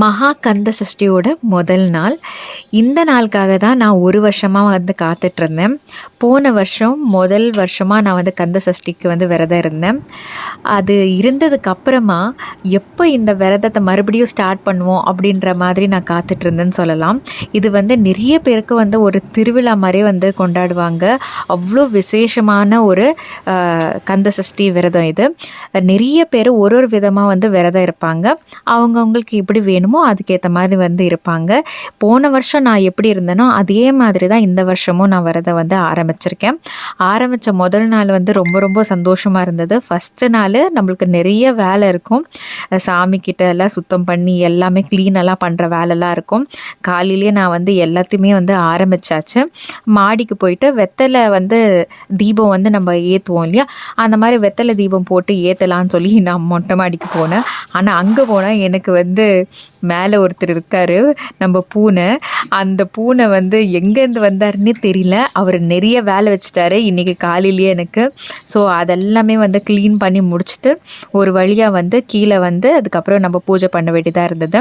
மகா கந்த சஷ்டியோட முதல் நாள். இந்த நாளுக்காக தான் நான் ஒரு வருஷமாக வந்து காத்துட்ருந்தேன். போன வருஷம் முதல் வருஷமாக நான் வந்து கந்த சஷ்டிக்கு வந்து விரதம் இருந்தேன். அது இருந்ததுக்கு அப்புறமா எப்போ இந்த விரதத்தை மறுபடியும் ஸ்டார்ட் பண்ணுவோம் அப்படின்ற மாதிரி நான் காத்துட்ருந்தேன்னு சொல்லலாம். இது வந்து நிறைய பேருக்கு வந்து ஒரு திருவிழா மாதிரி வந்து கொண்டாடுவாங்க. அவ்வளோ விசேஷமான ஒரு கந்த சஷ்டி விரதம் இது. நிறைய பேர் ஒரு ஒரு விதமாக வந்து விரதம் இருப்பாங்க. அவங்கவுங்களுக்கு எப்படி வேணுமோ அதுக்கேற்ற மாதிரி வந்து இருப்பாங்க. போன வருஷம் நான் எப்படி இருந்தேனோ அதே மாதிரி தான் இந்த வருஷமும் நான் விரதம் வந்து ஆரம்பிச்சிருக்கேன். ஆரம்பித்த முதல் நாள் வந்து ரொம்ப ரொம்ப சந்தோஷமாக இருந்தது. ஃபஸ்ட்டு நாள் நம்மளுக்கு நிறைய வேலை இருக்கும். சாமிக்கிட்ட எல்லாம் சுத்தம் பண்ணி எல்லாமே க்ளீனெல்லாம் பண்ணுற வேலைலாம் இருக்கும். காலையிலேயே நான் வந்து எல்லாத்தையுமே வந்து ஆரம்பிச்சாச்சு. மாடிக்கு போயிட்டு வெத்தலை வந்து தீபம் வந்து நம்ம ஏற்றுவோம் இல்லையா? அந்த மாதிரி வெத்தலை தீபம் போட்டு ஏற்றலான்னு சொல்லி நான் மொட்டை மாடிக்கு போனேன். ஆனால் அங்கே போனால் எனக்கு வந்து மேலே ஒருத்தர் இருக்கார் நம்ம பூனை. அந்த பூனை வந்து எங்கேருந்து வந்தாருன்னே தெரியல. அவர் நிறைய வேலை வச்சுட்டாரு இன்றைக்கி காலையிலேயே எனக்கு. ஸோ அதெல்லாமே வந்து க்ளீன் பண்ணி முடிச்சுட்டு ஒரு வழியாக வந்து கீழே வந்து அதுக்கப்புறம் நம்ம பூஜை பண்ண வேண்டியதாக இருந்தது.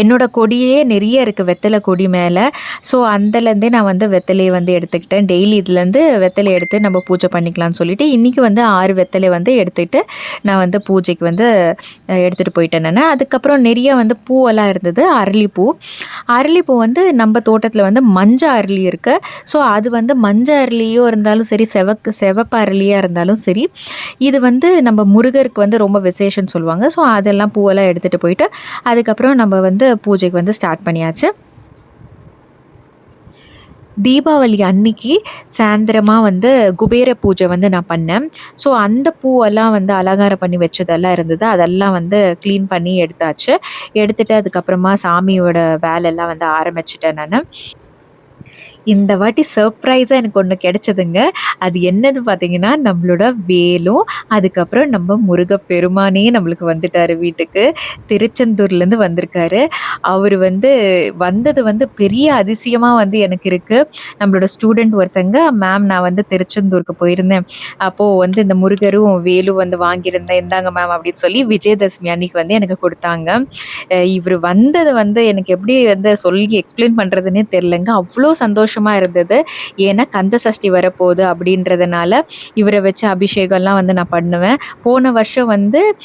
என்னோட கொடியே நிறைய இருக்குது வெத்தலை கொடி மேலே. ஸோ அந்தலேருந்தே நான் வந்து வெத்தலையை வந்து எடுத்துக்கிட்டேன். டெய்லி இதுலேருந்து வெத்தலை எடுத்து நம்ம பூஜை பண்ணிக்கலாம்னு சொல்லிட்டு இன்றைக்கி வந்து ஆறு வெத்தலை வந்து எடுத்துக்கிட்டு நான் வந்து பூஜைக்கு வந்து எடுத்துகிட்டு போயிட்டேன் நான். அதுக்கப்புறம் நிறைய வந்து பூவெல்லாம் இருந்தது. அரளிப்பூ. அரளிப்பூ வந்து நம்ம தோட்டத்தில் வந்து மஞ்சள் அரளி இருக்குது ஸோ அது வந்து மஞ்சள் அரளியோ இருந்தாலும் சரி செவக்கு சிவப்பு அரளியாக இருந்தாலும் சரி இது வந்து நம்ம முருகருக்கு வந்து ரொம்ப விசேஷம்னு சொல்லுவாங்க. ஸோ அதெல்லாம் பூவெல்லாம் எடுத்துகிட்டு போயிட்டு அதுக்கப்புறம் அதுக்கப்புறம் நம்ம வந்து பூஜைக்கு வந்து ஸ்டார்ட் பண்ணியாச்சு. தீபாவளி அன்னைக்கு சாயந்தரமாக வந்து குபேர பூஜை வந்து நான் பண்ணேன். ஸோ அந்த பூவெல்லாம் வந்து அலங்காரம் பண்ணி வச்சதெல்லாம் இருந்தது. அதெல்லாம் வந்து க்ளீன் பண்ணி எடுத்தாச்சு. எடுத்துட்டு அதுக்கப்புறமா சாமியோட வேலையெல்லாம் வந்து ஆரம்பிச்சிட்டேன் நான். இந்த வாட்டி சர்ப்ரைஸாக எனக்கு ஒன்று கிடைச்சதுங்க. அது என்னது பார்த்தீங்கன்னா நம்மளோட வேலும் அதுக்கப்புறம் நம்ம முருகப்பெருமானே நம்மளுக்கு வந்துட்டார் வீட்டுக்கு. திருச்செந்தூர்லேருந்து வந்திருக்காரு. அவர் வந்து வந்தது வந்து பெரிய அதிசயமாக வந்து எனக்கு இருக்குது நம்மளோட ஸ்டூடெண்ட் ஒருத்தங்க மேம் நான் வந்து திருச்செந்தூருக்கு போயிருந்தேன். அப்போது வந்து இந்த முருகரும் வேலும் வந்து வாங்கியிருந்தேன். இந்தாங்க மேம் அப்படின்னு சொல்லி விஜயதசமி அன்னைக்கு வந்து எனக்கு கொடுத்தாங்க. இவர் வந்தது வந்து எனக்கு எப்படி வந்து சொல்லி எக்ஸ்பிளைன் பண்ணுறதுன்னே தெரிலங்க அவ்வளோ சந்தோஷம். சந்தோஷமாக இருந்தது. ஏன்னா கந்த சஷ்டி வரப்போகுது அப்படின்றதுனால இவரை வச்சு அபிஷேகம்லாம் வந்து நான் பண்ணுவேன். போன வருஷம் வந்து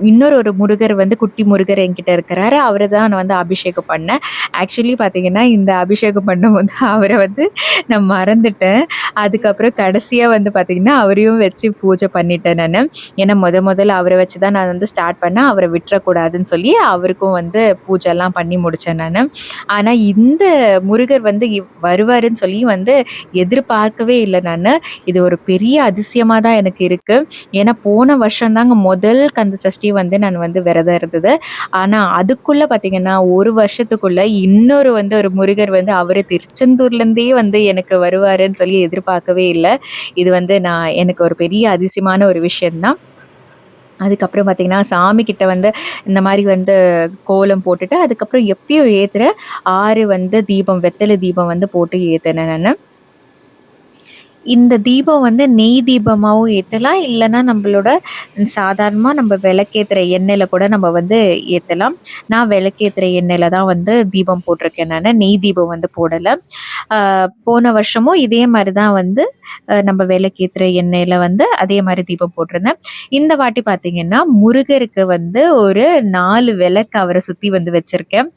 இன்னொரு ஒரு முருகர் வந்து குட்டி முருகர் என்கிட்ட இருக்கிறாரு. அவரை தான் நான் வந்து அபிஷேகம் பண்ணேன். ஆக்சுவலி பார்த்தீங்கன்னா இந்த அபிஷேகம் பண்ணும்போது அவரை வந்து நான் மறந்துட்டேன். அதுக்கப்புறம் கடைசியாக வந்து பார்த்திங்கன்னா அவரையும் வச்சு பூஜை பண்ணிட்டேன் நான். ஏன்னா முத முதல்ல அவரை வச்சு தான் நான் வந்து ஸ்டார்ட் பண்ணேன். அவரை விட்டுறக்கூடாதுன்னு சொல்லி அவருக்கும் வந்து பூஜைலாம் பண்ணி முடித்தேன் நான். ஆனால் இந்த முருகர் வந்து இவ்- வருவாருன்னு சொல்லி வந்து எதிர்பார்க்கவே இல்லை நான். இது ஒரு பெரிய அதிசயமாக தான் எனக்கு இருக்குது ஏன்னா போன வருஷம் தாங்க முதல் கந்த சஷ்டி வந்து நான் வந்து விரதம் இருந்தது. ஆனால் அதுக்குள்ளே பார்த்தீங்கன்னா ஒரு வருஷத்துக்குள்ளே இன்னொரு வந்து ஒரு முருகர் வந்து அவர் திருச்செந்தூர்லேருந்தே வந்து எனக்கு வருவாருன்னு சொல்லி எதிர்பார்க்கவே இல்லை. இது வந்து நான் எனக்கு ஒரு பெரிய அதிசயமான ஒரு விஷயம்தான். அதுக்கப்புறம் பார்த்திங்கன்னா சாமி கிட்ட வந்து இந்த மாதிரி வந்து கோலம் போட்டுட்டு அதுக்கப்புறம் எப்பயும் ஏற்றுற ஆறு வந்து தீபம் வெத்தலை தீபம் வந்து போட்டு ஏற்றினேன் நான். இந்த தீபம் வந்து நெய் தீபமாகவும் ஏற்றலாம் இல்லைன்னா நம்மளோட சாதாரணமாக நம்ம விளக்கேற்றுற எண்ணெயில் கூட நம்ம வந்து ஏற்றலாம் நான் விளக்கேற்றுற எண்ணெயில் தான் வந்து தீபம் போட்டிருக்கேன் நான். நெய் தீபம் வந்து போடலை. போன வருஷமும் இதே மாதிரி தான் வந்து நம்ம விளக்கேற்றுற எண்ணெயில் வந்து அதே மாதிரி தீபம் போட்டிருந்தேன். இந்த வாட்டி பார்த்தீங்கன்னா முருகருக்கு வந்து ஒரு நாலு விளக்கு அவரை சுற்றி வந்து வச்சுருக்கேன்.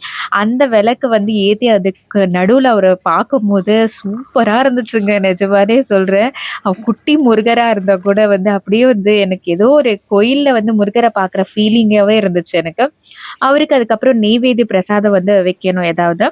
அந்த விளக்கு வந்து ஏற்றி அதுக்கு நடுவில் அவரை பார்க்கும்போது சூப்பராக இருந்துச்சுங்க. நிஜமானே சொல்கிறேன் குட்டி முருகராக இருந்தால் கூட வந்து அப்படியே வந்து எனக்கு ஏதோ ஒரு கோயிலில் வந்து முருகரை பார்க்குற ஃபீலிங்காகவே இருந்துச்சு எனக்கு. அவருக்கு அதுக்கப்புறம் நெய்வேதி பிரசாதம் வந்து வைக்கணும் ஏதாவது.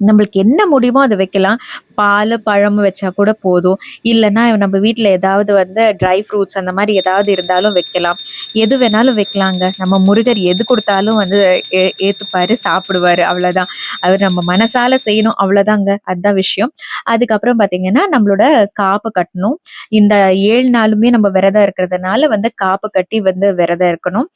நம்மளுக்கு என்ன முடியுமோ அதை வைக்கலாம். பால் பழம் வச்சா கூட போதும். இல்லைன்னா நம்ம வீட்டில் ஏதாவது வந்து ட்ரை ஃப்ரூட்ஸ் அந்த மாதிரி ஏதாவது இருந்தாலும் வைக்கலாம். எது வேணாலும் வைக்கலாங்க. நம்ம முருகர் எது கொடுத்தாலும் வந்து ஏ ஏற்றுப்பாரு சாப்பிடுவாரு அவ்வளோதான் அவர் நம்ம மனசால செய்யணும் அவ்வளோதாங்க அதுதான் விஷயம். அதுக்கப்புறம் பார்த்தீங்கன்னா நம்மளோட காப்பு கட்டணும். இந்த ஏழு நாளுமே நம்ம விரதம் இருக்கிறதுனால வந்து காப்பு கட்டி வந்து விரதம் இருக்கணும்.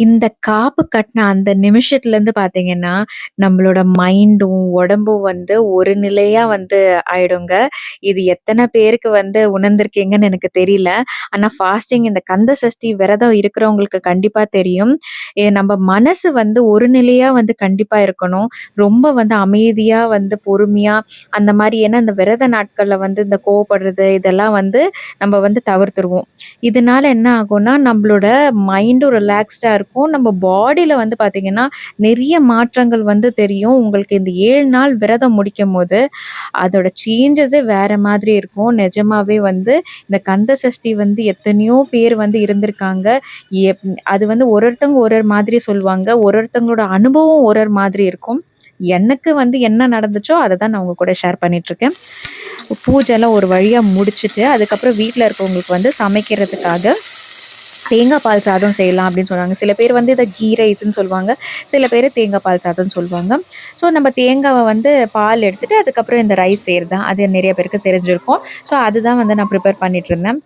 இந்த காப்பு கட்டின அந்த நிமிஷத்துலேருந்து பார்த்தீங்கன்னா, நம்மளோட மைண்டும், உடம்பும் வந்து ஒரு நிலையா வந்து ஆயிடுங்க. இது எத்தனை பேருக்கு வந்து உணர்ந்திருக்கீங்கன்னு எனக்கு தெரியல. ஆனா ஃபாஸ்டிங் இந்த கந்த சஷ்டி விரதம் இருக்கிறவங்களுக்கு கண்டிப்பா தெரியும். நம்ம மனசு வந்து ஒரு நிலையா வந்து கண்டிப்பா இருக்கணும். ரொம்ப வந்து அமைதியா வந்து பொறுமையா அந்த மாதிரி ஏன்னா இந்த விரத நாட்கள்ல வந்து இந்த கோவப்படுறது இதெல்லாம் வந்து நம்ம வந்து தவிர்த்துருவோம். இதனால என்ன ஆகும்னா, நம்மளோட மைண்டும் ரிலாக்ஸ்டா இருக்கும். நம்ம பாடியில் வந்து பார்த்தீங்கன்னா, நிறைய மாற்றங்கள் வந்து தெரியும். உங்களுக்கு இந்த ஏழு நாள் விரதம் முடிக்கும் போது அதோட சேஞ்சஸே வேற மாதிரி இருக்கும். நிஜமாவே வந்து இந்த கந்த சஷ்டி வந்து எத்தனையோ பேர் வந்து இருந்திருக்காங்க. எப் அது வந்து ஒரு ஒருத்தவங்க ஒரு ஒரு மாதிரி சொல்லுவாங்க. ஒரு ஒருத்தவங்களோட அனுபவம் ஒரு ஒரு மாதிரி இருக்கும். எனக்கு வந்து என்ன நடந்துச்சோ, அதை தான் நான் உங்க கூட ஷேர் பண்ணிட்டுருக்கேன். பூஜைலாம் ஒரு வழியா முடிச்சுட்டு, அதுக்கப்புறம் வீட்டில் இருக்கவங்களுக்கு வந்து சமைக்கிறதுக்காக தேங்காய் பால் சாதம் செய்யலாம் அப்படின்னு சொன்னாங்க. சில பேர் வந்து இதை கீ ரைஸ்ன்னு சொல்லுவாங்க. சில பேர் தேங்காய் பால் சாதம்னு சொல்லுவாங்க. ஸோ நம்ம தேங்காவை வந்து பால் எடுத்துகிட்டு அதுக்கப்புறம் இந்த ரைஸ் செய்கிறது தான். அது நிறைய பேருக்கு தெரிஞ்சிருக்கும். ஸோ அதுதான் வந்து நான் ப்ரிப்பேர் பண்ணிட்டுருந்தேன். இருந்தேன்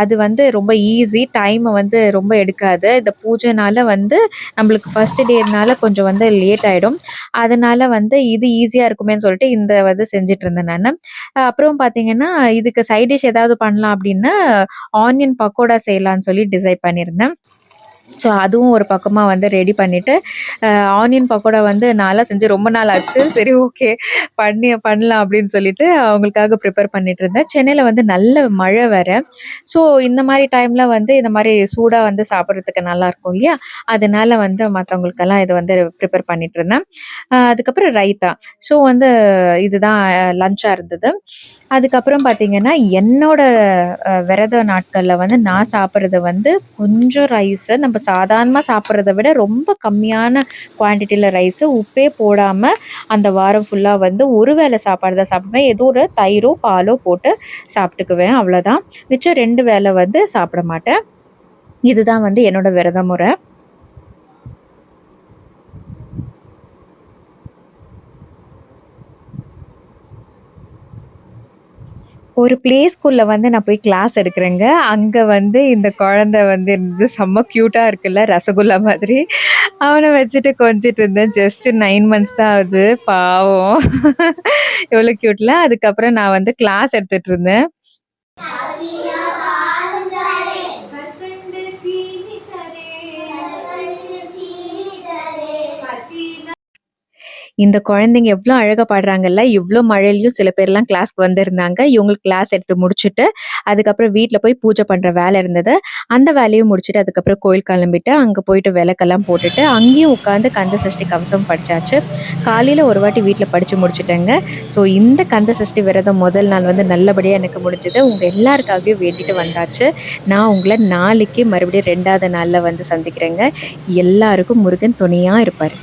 அது வந்து ரொம்ப ஈஸி. டைமை வந்து ரொம்ப எடுக்காது. இந்த பூஜைனால வந்து நம்மளுக்கு ஃபர்ஸ்ட் டேனால கொஞ்சம் வந்து லேட் ஆகிடும் அதனால வந்து இது ஈஸியாக இருக்குமேன்னு சொல்லிட்டு இந்த வந்து செஞ்சுட்டுருந்தேன் நான் அப்புறம் பார்த்தீங்கன்னா, இதுக்கு சைட் டிஷ் ஏதாவது பண்ணலாம் அப்படின்னா, ஆனியன் பக்கோடா செய்யலான்னு சொல்லி சொல்லி டிசைட் பண்ணியிருந்தேன். ஸோ அதுவும் ஒரு பக்கமாக வந்து ரெடி பண்ணிவிட்டு ஆனியன் பக்கோடா வந்து நான்லாம் செஞ்சு ரொம்ப நாள் ஆச்சு. சரி ஓகே பண்ணி பண்ணலாம் அப்படின்னு சொல்லிட்டு அவங்களுக்காக ப்ரிப்பேர் பண்ணிட்டுருந்தேன். சென்னையில் வந்து நல்ல மழை வேறு ஸோ இந்த மாதிரி டைமில் வந்து இந்த மாதிரி சூடாக வந்து சாப்பிட்றதுக்கு நல்லாயிருக்கும் இல்லையா? அதனால வந்து மற்றவங்களுக்கெல்லாம் இதை வந்து ப்ரிப்பேர் பண்ணிகிட்டு இருந்தேன் அதுக்கப்புறம் ரைத்தா. ஸோ வந்து இதுதான் லஞ்சாக இருந்தது. அதுக்கப்புறம் பார்த்தீங்கன்னா, என்னோட விரத நாட்களில் வந்து நான் சாப்பிட்றது வந்து கொஞ்சம் ரைஸு நம்ம இப்போ சாதாரணமாக சாப்பிட்றத விட ரொம்ப கம்மியான குவான்டிட்டியில் ரைஸு, உப்பே போடாமல் அந்த வாரம் ஃபுல்லாக வந்து ஒரு வேளை சாப்பாடு தான் சாப்பிடுவேன். ஏதோ ஒரு தயிரோ, பாலோ போட்டு சாப்பிட்டுக்குவேன் அவ்வளோதான். மிச்சம் ரெண்டு வேளை வந்து சாப்பிட மாட்டேன். இதுதான் வந்து என்னோட விரத முறை. ஒரு ப்ளே ஸ்கூல்ல வந்து நான் போய் கிளாஸ் எடுக்கிறேங்க. அங்கே வந்து இந்த குழந்தை வந்து இருந்து செம்ம க்யூட்டாக இருக்குல்ல ரசகுல்லா மாதிரி. அவனை வச்சுட்டு கொஞ்சிட்டு இருந்தேன். ஜஸ்ட்டு நைன் மந்த்ஸ் தான் ஆகுது. பாவம். எவ்வளோ க்யூட்டில் அதுக்கப்புறம் நான் வந்து கிளாஸ் எடுத்துகிட்டு இருந்தேன். இந்த குழந்தைங்க எவ்வளோ அழகாக பாடுறாங்கல்ல. இவ்வளோ மழையிலையும் சில பேர்லாம் கிளாஸ்க்கு வந்திருந்தாங்க. இவங்களுக்கு கிளாஸ் எடுத்து முடிச்சுட்டு, அதுக்கப்புறம் வீட்டில் போய் பூஜை பண்ணுற வேலை இருந்தது. அந்த வேலையும் முடிச்சுட்டு, அதுக்கப்புறம் கோயில் கிளம்பிட்டு, அங்கே போயிட்டு விளக்கெல்லாம் போட்டுட்டு, அங்கேயும் உட்காந்து கந்த சஷ்டி கவசம் படித்தாச்சு காலையில் ஒரு வாட்டி வீட்டில் படித்து முடிச்சுட்டேங்க. ஸோ இந்த கந்த சஷ்டி விரதம் முதல் நாள் வந்து நல்லபடியாக எனக்கு முடிஞ்சது. உங்கள் எல்லாருக்காகவும் வேண்டிட்டு வந்தாச்சு. நான் உங்களை நாளைக்கு மறுபடியும் ரெண்டாவது நாளில் வந்து சந்திக்கிறேங்க. எல்லாருக்கும் முருகன் துணையாக இருப்பார்